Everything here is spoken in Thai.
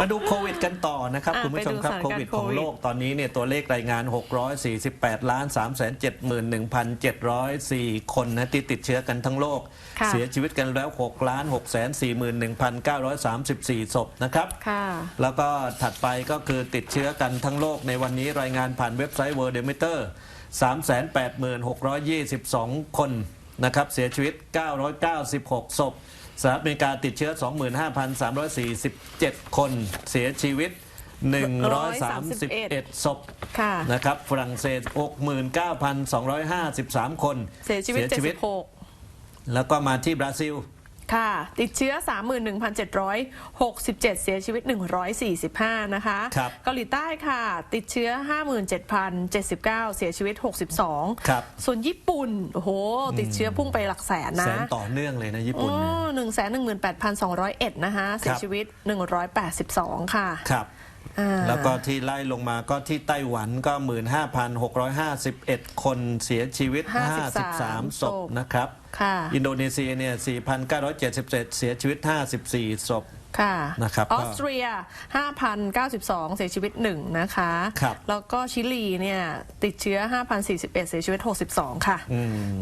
มาดูโควิดกันต่อนะครับอะคุณผู้ชมครับไปดูสถานโคการณ์วิดของโควิดโลกตอนนี้เนี่ยตัวเลขรายงาน 648ล้าน371,704 คนนะที่ติดเชื้อกันทั้งโลกค่ะเสียชีวิตกันแล้ว6ล้าน641,934 ศพนะครับค่ะแล้วก็ถัดไปก็คือติดเชื้อกันทั้งโลกในวันนี้รายงานผ่านเว็บไซต์ World Meter 386,622 คน นะครับเสียชีวิต 996 ศพสหรัฐอเมริกาติดเชื้อ 25,347 คนเสียชีวิต 131 ศพค่ะนะครับฝรั่งเศส 69,253 คน เสียชีวิต 76 แล้วก็มาที่บราซิล ค่ะ ติดเชื้อ 31,767 เสียชีวิต 145 นะคะครับเกาหลีใต้ค่ะ ติดเชื้อ 57,079 เสียชีวิต 62 ครับ ส่วนญี่ปุ่น โอ้โห ติดเชื้อพุ่งไปหลักแสนนะ แสนต่อเนื่องเลยนะญี่ปุ่นเนี่ยหนึ่งแสนหนึ่งหมื่นแปดพันสองร้อยเอ็ดนะคะ เสียชีวิต 182 ค่ะ ครับอ่า แล้วก็ที่ไล่ลงมาก็ที่ไต้หวันก็ 15,651 คนเสียชีวิต 53 ศพนะครับค่ะอินโดนีเซียเนี่ย 4,977 เสียชีวิต 54 ศพค่ะนะครับออสเตรีย 5,092 เสียชีวิต 1 นะคะครับแล้วก็ชิลีเนี่ย ติดเชื้อ 5,041 เสียชีวิต 62 ค่ะอืม